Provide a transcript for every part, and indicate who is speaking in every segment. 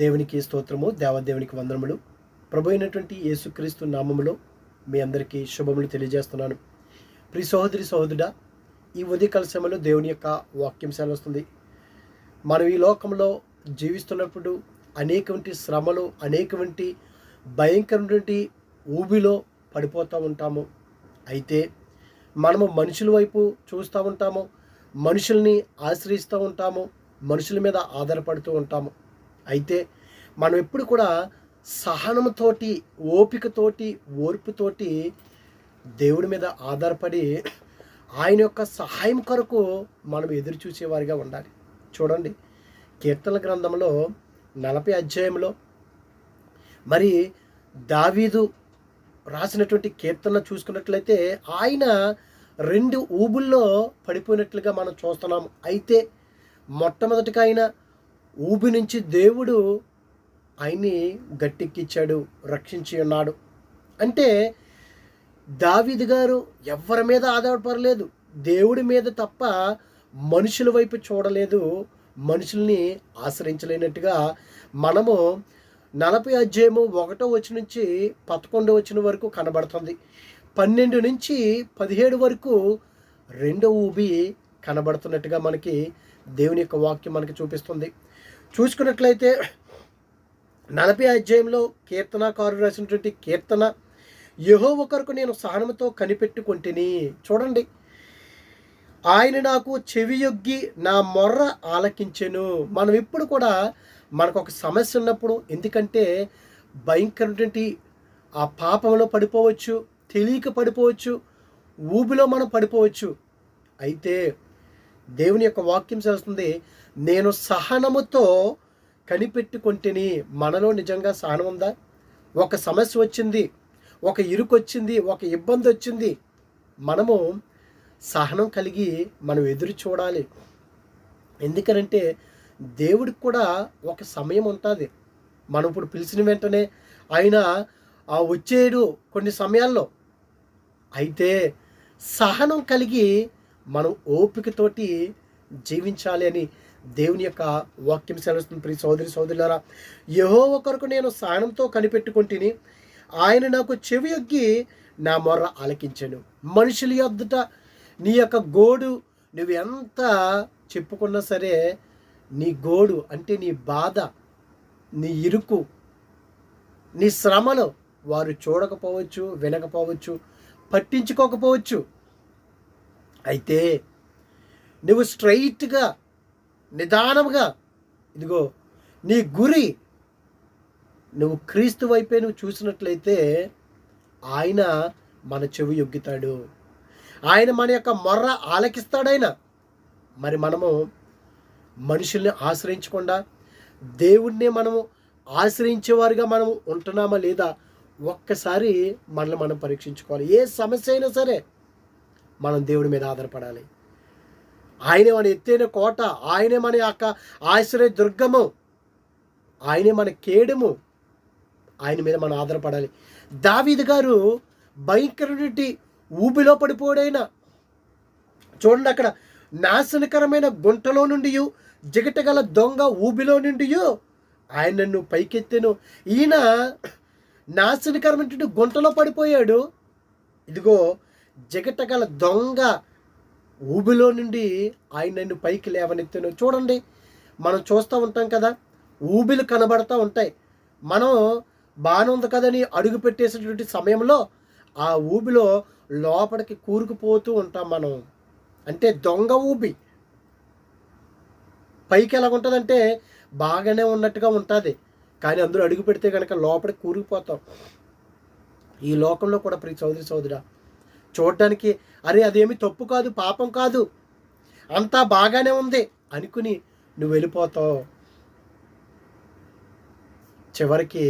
Speaker 1: దేవునికి స్తోత్రము దేవదేవునికి వందనములు. ప్రభు అయినటువంటి యేసుక్రీస్తు నామములో మీ అందరికీ శుభములు తెలియజేస్తున్నాను. ప్రియ సహోదరి సహోదరుడా ఈ ఉదయకాల సమయంలో దేవుని యొక్క వాక్యం సెలవుస్తుంది. మనం ఈ లోకంలో జీవిస్తున్నప్పుడు అనేకవంటి శ్రమలు అనేకవంటి భయంకరమైనటువంటి ఊబిలో పడిపోతూ ఉంటాము. అయితే మనము మనుషుల వైపు చూస్తూ ఉంటాము మనుషుల్ని ఆశ్రయిస్తూ ఉంటాము మనుషుల మీద ఆధారపడుతూ ఉంటాము. అయితే మనం ఎప్పుడు కూడా సహనంతోటి ఓపికతోటి ఓర్పుతోటి దేవుడి మీద ఆధారపడి ఆయన యొక్క సహాయం కొరకు మనం ఎదురు చూసేవారిగా ఉండాలి. చూడండి కీర్తన గ్రంథంలో నలభై అధ్యాయంలో మరి దావీదు రాసినటువంటి కీర్తన చూసుకున్నట్లయితే ఆయన రెండు ఊబుల్లో పడిపోయినట్లుగా మనం చూస్తున్నాం. అయితే మొట్టమొదటిగా ఆయన ఊబి నుంచి దేవుడు ఆయన్ని గట్టెక్కిచ్చాడు రక్షించి ఉన్నాడు. అంటే దావిది గారు ఎవరి మీద ఆధారపడలేదు. దేవుడి మీద తప్ప మనుషుల వైపు చూడలేదు. మనుషుల్ని ఆశ్రయించలేనట్టుగా మనము నలభై అధ్యాయము ఒకటో వచ్చి నుంచి పదకొండో వచ్చిన వరకు కనబడుతుంది. పన్నెండు నుంచి పదిహేడు వరకు రెండో ఊబి కనబడుతున్నట్టుగా మనకి దేవుని యొక్క వాక్యం మనకి చూపిస్తుంది. చూసుకున్నట్లయితే నలభై అధ్యాయంలో కీర్తనకారు రాసినటువంటి కీర్తన. యహో ఒకరికి నేను సహనంతో కనిపెట్టుకుంటుని. చూడండి. ఆయన నాకు చెవియొగ్గి నా మొర్ర ఆలకించెను. మనం ఇప్పుడు కూడా మనకు ఒక సమస్య ఉన్నప్పుడు ఎందుకంటే భయంకరమైనటువంటి ఆ పాపంలో పడిపోవచ్చు తెలియక పడిపోవచ్చు ఊబిలో మనం పడిపోవచ్చు. అయితే దేవుని యొక్క వాక్యం చేస్తుంది నేను సహనముతో కనిపెట్టుకుంటేని మనలో నిజంగా సహనం ఉందా? ఒక సమస్య వచ్చింది ఒక ఇరుకొచ్చింది ఒక ఇబ్బంది వచ్చింది. మనము సహనం కలిగి మనం ఎదురు చూడాలి. ఎందుకనంటే దేవుడికి కూడా ఒక సమయం ఉంటుంది. మనం ఇప్పుడు పిలిచిన వెంటనే ఆయన ఆ వచ్చేడు కొన్ని సమయాల్లో. అయితే సహనం కలిగి మనం ఓపికతోటి జీవించాలి అని దేవుని యొక్క వాక్యం సెలవుస్తుంది ప్రియ సోదరి సోదరులారా. యహో ఒకరికి నేను సాయంతో కనిపెట్టుకుంటుని ఆయన నాకు చెవి ఎగ్గి నా మొర్ర ఆలకించాను. మనుషుల యొద్దట నీ యొక్క గోడు నువ్వు ఎంత చెప్పుకున్నా సరే నీ గోడు అంటే నీ బాధ నీ ఇరుకు నీ శ్రమలు వారు చూడకపోవచ్చు వినకపోవచ్చు పట్టించుకోకపోవచ్చు. అయితే నువ్వు స్ట్రైట్గా నిదానముగా ఇదిగో నీ గురి నువ్వు క్రీస్తు వైపే నువ్వు చూసినట్లయితే ఆయన మన చెవి యొగ్గుతాడు. ఆయన మన యొక్క మొర్ర ఆలకిస్తాడాయన మరి మనము మనుషుల్ని ఆశ్రయించకుండా దేవుణ్ణి మనము ఆశ్రయించేవారుగా మనం ఉంటున్నామా లేదా ఒక్కసారి మనల్ని మనం పరీక్షించుకోవాలి. ఏ సమస్య అయినా సరే మనం దేవుడి మీద ఆధారపడాలి. ఆయనే మన ఎత్తైన కోట ఆయనే మన యొక్క ఆశ్రయ దుర్గము ఆయనే మన కేడము. ఆయన మీద మనం ఆధారపడాలి. దావీద్ గారు భయంకరుడి ఊబిలో పడిపోడైనా చూడండి అక్కడ నాశనకరమైన గుంటలో నుండి జిగటగల దొంగ ఊబిలో నుండి ఆయన నన్ను పైకెత్తెను. ఈయన నాశనకరమైనటువంటి గుంటలో పడిపోయాడు. ఇదిగో జిగటగల దొంగ ఊబిలో నుండి ఆయన నన్ను పైకి లేవనెత్తాను చూడండి. మనం చూస్తూ ఉంటాం కదా ఊబిలు కనబడుతూ ఉంటాయి. మనం బాగానే ఉంది కదని అడుగు పెట్టేసేటువంటి సమయంలో ఆ ఊబిలో లోపలికి కూరుకుపోతూ ఉంటాం మనం. అంటే దొంగ ఊబి. పైకి ఎలా ఉంటుందంటే బాగానే ఉన్నట్టుగా ఉంటుంది. కానీ అందరూ అడుగు పెడితే కనుక లోపలికి కూరుకుపోతాం. ఈ లోకంలో కూడా ప్రియ చౌదరి చౌదరా చూడటానికి అరే అదేమి తప్పు కాదు పాపం కాదు అంతా బాగానే ఉంది అనుకుని నువ్వు వెళ్ళిపోతావు. చివరికి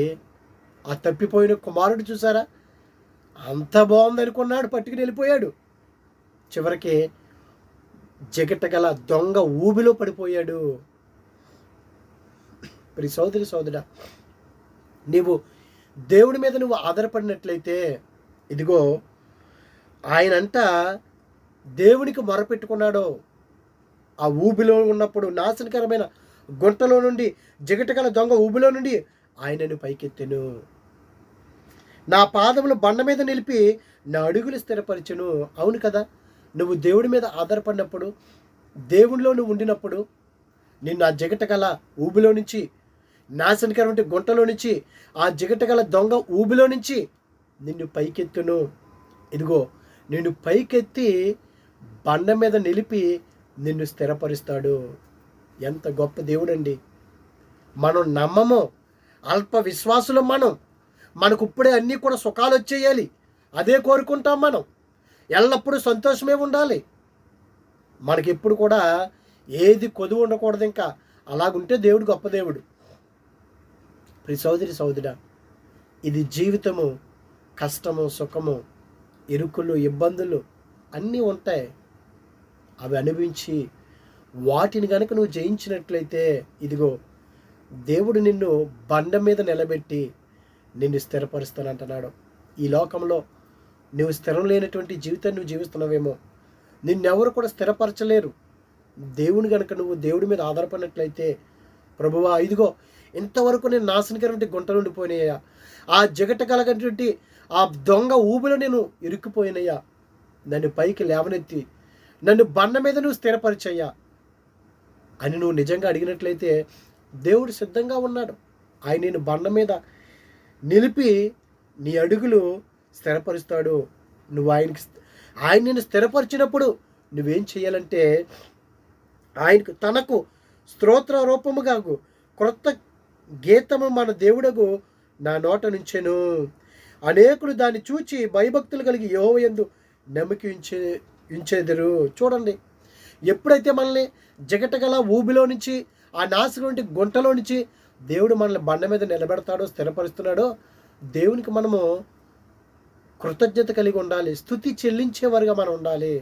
Speaker 1: ఆ తప్పిపోయిన కుమారుడు చూసారా? అంత బాగుంది అనుకున్నాడు పట్టుకుని వెళ్ళిపోయాడు. చివరికి జగట్టగల దొంగ ఊబిలో పడిపోయాడు. ప్రి సోదరి సోదరా నీవు దేవుడి మీద నువ్వు ఆధారపడినట్లయితే ఇదిగో ఆయనంట దేవునికి మొరపెట్టుకున్నాడు. ఆ ఊబిలో ఉన్నప్పుడు నాశనకరమైన గుంటలో నుండి జిగటగల దొంగ ఊబిలో నుండి ఆయనను పైకెత్తెను. నా పాదములు బండ మీద నిలిపి నా అడుగులు స్థిరపరచును. అవును కదా నువ్వు దేవుడి మీద ఆధారపడినప్పుడు దేవుడిలో నువ్వు ఉండినప్పుడు నిన్ను ఆ జిగటగల ఊబిలో నుంచి నాశనకరమైన గుంటలో నుంచి ఆ జిగటగల దొంగ ఊబిలో నుంచి నిన్ను పైకెత్తును. ఇదిగో నిన్ను పైకెత్తి బండ మీద నిలిపి నిన్ను స్థిరపరుస్తాడు. ఎంత గొప్ప దేవుడండి. మనం నమ్మము. అల్ప విశ్వాసులు మనం. మనకు ఇప్పుడే అన్నీ కూడా సుఖాలు వచ్చేయాలి. అదే కోరుకుంటాం మనం. ఎల్లప్పుడూ సంతోషమే ఉండాలి. మనకి ఎప్పుడు కూడా ఏది కొదువు ఉండకూడదు ఇంకా. అలాగుంటే దేవుడు గొప్ప దేవుడు. ప్రి సోదరి సోదరా ఇది జీవితము కష్టము సుఖము ఇరుకులు ఇబ్బందులు అన్నీ ఉంటాయి. అవి అనుభవించి వాటిని కనుక నువ్వు జయించినట్లయితే ఇదిగో దేవుడు నిన్ను బండ మీద నిలబెట్టి నిన్ను స్థిరపరుస్తానంటున్నాడు. ఈ లోకంలో నువ్వు స్థిరం లేనటువంటి జీవితాన్ని నువ్వు జీవిస్తున్నావేమో నిన్నెవరు కూడా స్థిరపరచలేరు. దేవుని కనుక నువ్వు దేవుడి మీద ఆధారపడినట్లయితే ప్రభువా ఇదిగో ఇంతవరకు నేను నాశనకరమైన గుంటలు ఉండిపోయినాయా ఆ జగట కలగటువంటి ఆ దొంగ ఊబిలో నేను ఇరుక్కుపోయినయ్యా. నన్ను పైకి లేవనెత్తి నన్ను బండ మీద నువ్వు స్థిరపరిచయ్యా అని నువ్వు నిజంగా అడిగినట్లయితే దేవుడు సిద్ధంగా ఉన్నాడు. ఆయన నేను బండ మీద నిలిపి నీ అడుగులు స్థిరపరుస్తాడు. నువ్వు ఆయనకి ఆయన నేను స్థిరపరిచినప్పుడు నువ్వేం చేయాలంటే ఆయనకు తనకు స్తోత్ర రూపముగా క్రొత్త గీతము మన దేవుడకు నా నోట నుంచెను. అనేకులు దాన్ని చూచి భయభక్తులు కలిగి యోవయందు నమ్మకి ఉంచే ఉంచేదరు. చూడండి ఎప్పుడైతే మనల్ని జగటగల ఊబిలో నుంచి ఆ నాశనం నుండి గుంటలో నుంచి దేవుడు మనల్ని బండ మీద నిలబెడతాడో స్థిరపరుస్తున్నాడో దేవునికి మనము కృతజ్ఞత కలిగి ఉండాలి. స్థుతి చెల్లించేవారుగా మనం ఉండాలి.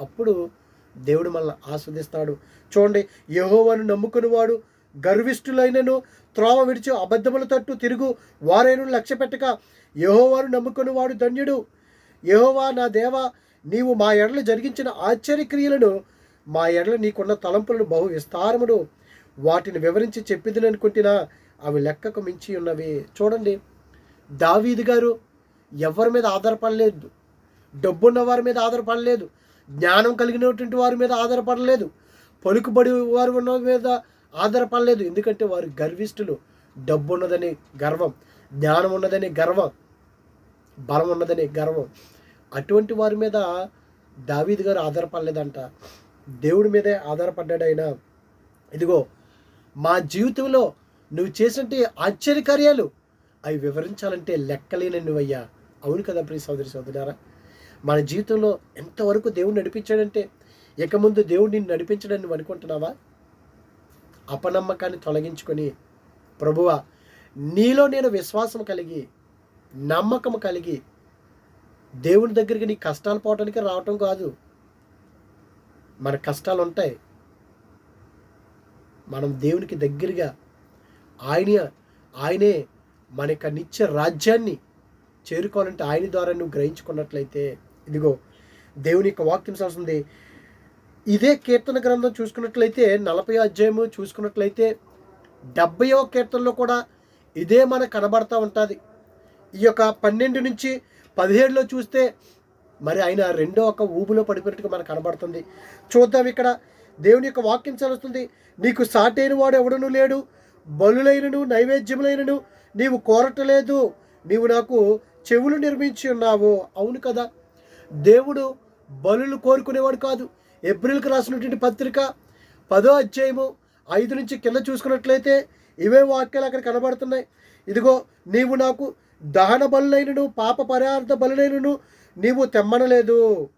Speaker 1: అప్పుడు దేవుడు మనల్ని ఆస్వాదిస్తాడు. చూడండి యహోవాను నమ్ముకుని వాడు గర్విష్ఠులైనను త్రోవ విడిచి అబద్ధముల తట్టు తిరుగు. వారైన లక్ష్య పెట్టక యహోవాను నమ్ముకుని వాడు ధన్యుడు. యహోవా నా దేవా నీవు మా ఎడలు జరిగించిన ఆశ్చర్యక్రియలను మా ఎడల నీకున్న తలంపులను బహు విస్తారముడు వాటిని వివరించి చెప్పిదని అనుకుంటున్నా అవి లెక్కకు మించి ఉన్నవి. చూడండి. దావీది గారు ఎవరి మీద ఆధారపడలేదు. డబ్బున్న వారి మీద ఆధారపడలేదు. జ్ఞానం కలిగినటువంటి వారి మీద ఆధారపడలేదు. పలుకుబడి వారు ఉన్న మీద ఆధారపడలేదు. ఎందుకంటే వారు గర్విష్ఠులు. డబ్బు ఉన్నదని గర్వం జ్ఞానం ఉన్నదని గర్వం బలం ఉన్నదని గర్వం. అటువంటి వారి మీద దావీద్ గారు ఆధారపడలేదంట. దేవుడి మీదే ఆధారపడ్డాడు ఆయన ఇదిగో మా జీవితంలో నువ్వు చేసినట్టు ఆశ్చర్యకార్యాలు అవి వివరించాలంటే లెక్కలేని నువ్వయ్యా. అవును కదా ప్రియ సోదరి సోదరారా మన జీవితంలో ఎంతవరకు దేవుడు నడిపించాడంటే ఇక ముందు దేవుడు నిన్ను నడిపించడని నువ్వు అనుకుంటున్నావా? అపనమ్మకాన్ని తొలగించుకొని ప్రభువ నీలో నేను విశ్వాసం కలిగి నమ్మకం కలిగి దేవుని దగ్గరికి నీ కష్టాలు పోవటానికి రావటం కాదు. మన కష్టాలు ఉంటాయి. మనం దేవునికి దగ్గరగా ఆయన ఆయనే మన యొక్క నిత్య రాజ్యాన్ని చేరుకోవాలంటే ఆయన ద్వారా నువ్వు గ్రహించుకున్నట్లయితే ఇదిగో దేవుని యొక్క వాక్యం వస్తుంది ఇదే కీర్తన గ్రంథం చూసుకున్నట్లయితే నలభై అధ్యాయము చూసుకున్నట్లయితే డెబ్బయో కీర్తనలో కూడా ఇదే మనకు కనబడతా ఉంటుంది. ఈ యొక్క పన్నెండు నుంచి పదిహేడులో చూస్తే మరి ఆయన రెండో ఒక ఊబులో పడిపోయినట్టుగా మనకు కనబడుతుంది. చూద్దాం ఇక్కడ. దేవుని యొక్క వాక్యం చదువుతుంది. నీకు సాటైన వాడు ఎవడనూ లేడు. బలులైనను నైవేద్యములైనను నీవు కోరటలేదు. నీవు నాకు చెవులు నిర్మించి ఉన్నావు. అవును కదా? దేవుడు బలులు కోరుకునేవాడు కాదు. ఏప్రిల్కి రాసినటువంటి పత్రిక పదో అధ్యాయము ఐదు నుంచి కింద చూసుకున్నట్లయితే ఇవే వాక్యాలు అక్కడ కనబడుతున్నాయి. ఇదిగో నీవు నాకు దహన బలులైనను పాప పరిహార్థ బలులైనను నీవు తెమ్మనలేదు.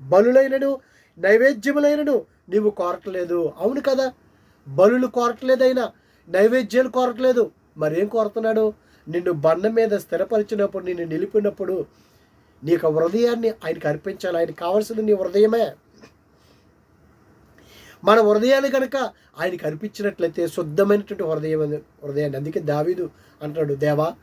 Speaker 1: బలులైనను నైవేద్యములైనను నీవు కోరట్లేదు. అవును కదా బలులు కోరటలేదైనా నైవేద్యాలు కోరట్లేదు. మరేం కోరుతున్నాడు? నిన్ను బండ మీద స్థిరపరిచినప్పుడు నిన్ను నిలిపినప్పుడు నీకు హృదయాన్ని ఆయనకి అర్పించాలి. ఆయనకు కావాల్సింది నీ హృదయమే. మన హృదయాన్ని కనుక ఆయనకి అర్పించినట్లయితే శుద్ధమైనటువంటి హృదయం హృదయాన్ని. అందుకే దావీదు అంటాడు దేవా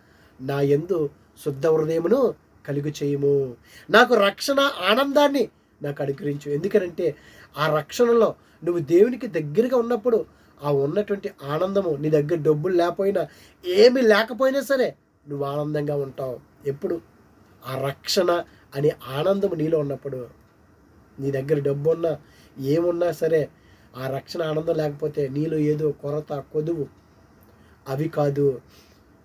Speaker 1: నా ఎందు శుద్ధ హృదయమును కలుగు చేయము. నాకు రక్షణ ఆనందాన్ని నాకు అనుగ్రహించు. ఎందుకనంటే ఆ రక్షణలో నువ్వు దేవునికి దగ్గరగా ఉన్నప్పుడు ఆ ఉన్నటువంటి ఆనందము నీ దగ్గర డబ్బులు లేకపోయినా ఏమి లేకపోయినా సరే నువ్వు ఆనందంగా ఉంటావు. ఎప్పుడు? ఆ రక్షణ అనే ఆనందం నీలో ఉన్నప్పుడు. నీ దగ్గర డబ్బు ఉన్నా ఏమున్నా సరే ఆ రక్షణ ఆనందం లేకపోతే నీలో ఏదో కొరత కొదువు. అవి కాదు.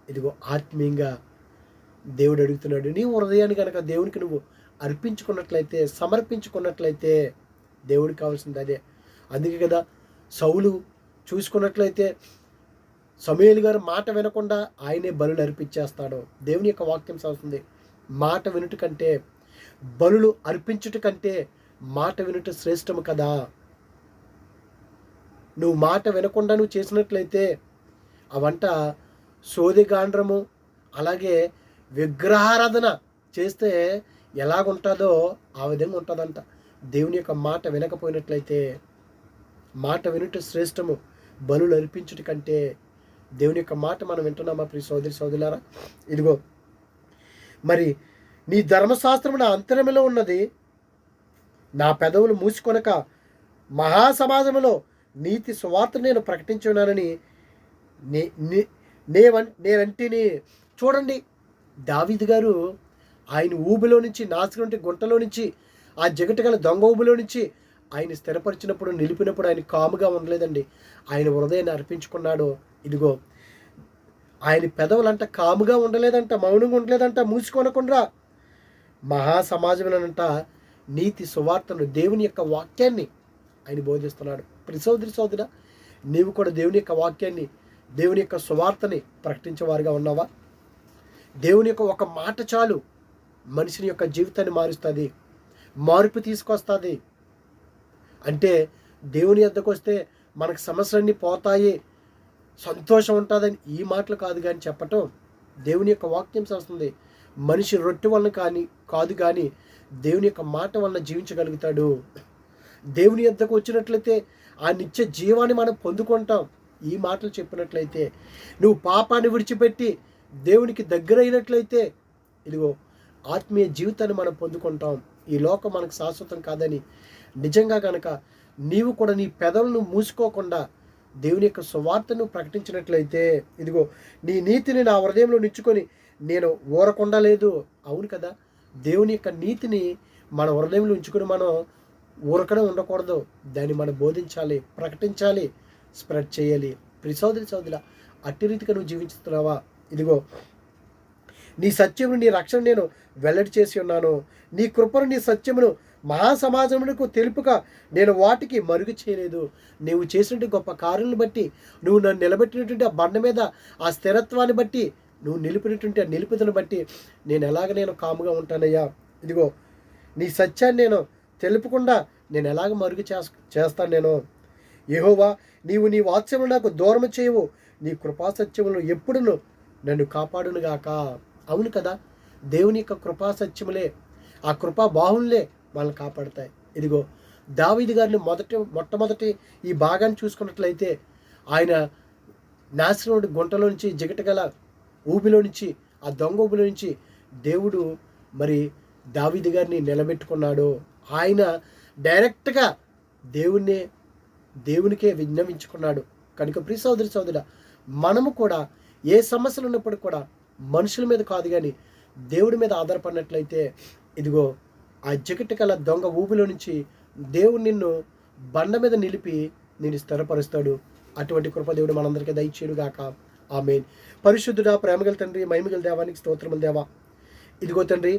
Speaker 1: ఇదిగో ఆత్మీయంగా దేవుడు అడుగుతున్నాడు నీ హృదయాన్ని కనుక దేవునికి నువ్వు అర్పించుకున్నట్లయితే సమర్పించుకున్నట్లయితే దేవుడికి కావాల్సింది అదే. అందుకే కదా సౌలు చూసుకున్నట్లయితే సమయలు గారు మాట వినకుండా ఆయనే బలులు అర్పించేస్తాడు. దేవుని యొక్క వాక్యం సాగుతుంది మాట వినుట కంటే బలులు అర్పించుట కంటే మాట వినుట శ్రేష్టము కదా. నువ్వు మాట వినకుండా నువ్వు చేసినట్లయితే ఆ వంట సోదిగాండ్రము అలాగే విగ్రహారాధన చేస్తే ఎలాగుంటుందో ఆ విధంగా ఉంటుందంట. దేవుని యొక్క మాట వినకపోయినట్లయితే మాట వినుట శ్రేష్టము బలులు అర్పించుట కంటే దేవుని యొక్క మాట మనం వింటున్నామా ప్రియ సోదరి సోదరులారా? ఇదిగో మరి నీ ధర్మశాస్త్రం నా అంతరములో ఉన్నది. నా పెదవులు మూసుకొనక మహాసమాజంలో నీతి సువార్త నేను ప్రకటించున్నానని నే నే- నేవన్ నేనంటిని చూడండి. దావిద్ గారు ఆయన ఊబిలో నుంచి నాశనం గుంటలో నుంచి ఆ జగట గల దొంగ ఊబిలో నుంచి ఆయన స్థిరపరిచినప్పుడు నిలిపినప్పుడు ఆయన కాముగా ఉండలేదండి. ఆయన హృదయాన్ని అర్పించుకున్నాడు. ఇదిగో ఆయన పెదవులంట కాముగా ఉండలేదంట మౌనంగా ఉండలేదంట మూసుకొనకుండా మహాసమాజంలోనంట నీతి సువార్తను దేవుని యొక్క వాక్యాన్ని ఆయన బోధిస్తున్నాడు. ప్రతి సోదరి సోదర నీవు కూడా దేవుని యొక్క వాక్యాన్ని దేవుని యొక్క సువార్తని ప్రకటించేవారుగా ఉన్నావా? దేవుని యొక్క ఒక మాట చాలు మనిషిని యొక్క జీవితాన్ని మారుస్తుంది మార్పు తీసుకొస్తుంది. అంటే దేవుని ఎద్దకు వస్తే మనకు సమస్యలన్నీ పోతాయి సంతోషం ఉంటుందని ఈ మాటలు కాదు కానీ చెప్పటం దేవుని యొక్క వాక్యం చేస్తుంది. మనిషి రొట్టె వలన కానీ కాదు కానీ దేవుని యొక్క మాట వలన జీవించగలుగుతాడు. దేవుని ఎద్దకు వచ్చినట్లయితే ఆ నిత్య జీవాన్ని మనం పొందుకుంటాం. ఈ మాటలు చెప్పినట్లయితే నువ్వు పాపాన్ని విడిచిపెట్టి దేవునికి దగ్గరైనట్లయితే ఇదిగో ఆత్మీయ జీవితాన్ని మనం పొందుకుంటాం. ఈ లోకం మనకు శాశ్వతం కాదని నిజంగా కనుక నీవు కూడా నీ పెదవులను మూసుకోకుండా దేవుని యొక్క సువార్తను ప్రకటించినట్లయితే ఇదిగో నీ నీతిని నా హృదయంలో నిచ్చుకొని నేను ఊరకుండా లేదు అవును కదా? దేవుని యొక్క నీతిని మన హృదయంలో ఉంచుకొని మనం ఊరకనే ఉండకూడదు. దాన్ని మనం బోధించాలి ప్రకటించాలి స్ప్రెడ్ చేయాలి. ప్రి సోదరి సోదరుల అట్టి రీతిగా నువ్వు జీవించుతున్నావా? ఇదిగో నీ సత్యమును నీ రక్షణ నేను వెల్లడి చేసి ఉన్నాను. నీ కృపను నీ సత్యమును మహాసమాజమునకు తెలుపుగా నేను వాటికి మరుగు చేయలేదు. నీవు చేసినటువంటి గొప్ప కార్యాలను బట్టి నువ్వు నన్ను నిలబెట్టినటువంటి ఆ బండ మీద ఆ స్థిరత్వాన్ని బట్టి నువ్వు నిలిపినటువంటి ఆ నిలుపుదలను బట్టి నేను ఎలాగ నేను కాముగా ఉంటానయ్యా? ఇదిగో నీ సత్యాన్ని నేను తెలుపకుండా నేను ఎలాగ మరుగు చేస్ చేస్తాను నేను? ఏహోవా నీవు నీ వాత్సములు నాకు దూరం చేయవు. నీ కృపాసత్యములు ఎప్పుడును నన్ను కాపాడునుగాక అవును కదా దేవుని యొక్క కృపాసత్యములే ఆ కృపా బాహుళ్ళే వాళ్ళని కాపాడతాయి. ఇదిగో దావీది గారిని మొదటి మొట్టమొదటి ఈ భాగాన్ని చూసుకున్నట్లయితే ఆయన నాశనుడి గుంటలో నుంచి జిగటగల ఊబిలో నుంచి ఆ దొంగ ఊబిలో నుంచి దేవుడు మరి దావీది గారిని నిలబెట్టుకున్నాడు. ఆయన డైరెక్ట్గా దేవుణ్ణే దేవునికే విజ్ఞవించుకున్నాడు కనుక ప్రియ సోదరి సోదర మనము కూడా ఏ సమస్యలు ఉన్నప్పుడు కూడా మనుషుల మీద కాదు కానీ దేవుడి మీద ఆధారపడినట్లయితే ఇదిగో ఆ జగటి కల దొంగ ఊబిలో నుంచి దేవుడు నిన్ను బండ మీద నిలిపి నేను స్థిరపరుస్తాడు. అటువంటి కృపదేవుడు మనందరికీ దయచేయుడుగాక ఆమె పరిశుద్ధుడా ప్రేమగల తండ్రి మహిమగల దేవానికి స్తోత్రముల దేవా. ఇదిగో తండ్రి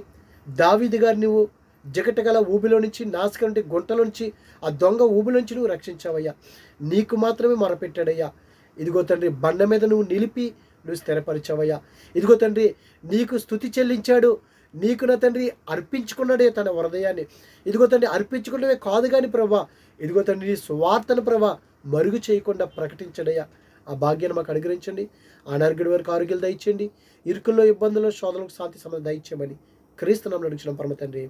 Speaker 1: దావీది గారు నువ్వు జగటగల ఊబిలో నుంచి నాశకంటి గుంటలో నుంచి ఆ దొంగ ఊబిలో నుంచి నువ్వు రక్షించావయ్యా. నీకు మాత్రమే మొరపెట్టాడయ్యా. ఇదిగో తండ్రి బండ మీద నువ్వు నిలిపి నువ్వు స్థిరపరిచావయ్యా. ఇదిగో తండ్రి నీకు స్థుతి చెల్లించాడు. నీకు నా తండ్రి అర్పించుకున్నాడే తన హృదయాన్ని. ఇదిగో తండ్రి అర్పించుకున్నవే కాదు కానీ ప్రభా ఇదిగో తండ్రి నీ సువార్తను ప్రభా మరుగు చేయకుండా ప్రకటించడయ్యా. ఆ భాగ్యాన్ని మాకు అనుగ్రహించండి. అనర్గడి వరకు ఆరోగ్యాలు దయచేయండి. ఇరుకుల్లో ఇబ్బందుల్లో శోధనలకు శాంతి సమయం దయచేయమని క్రీస్తు నడిచిన పరమ తండ్రి.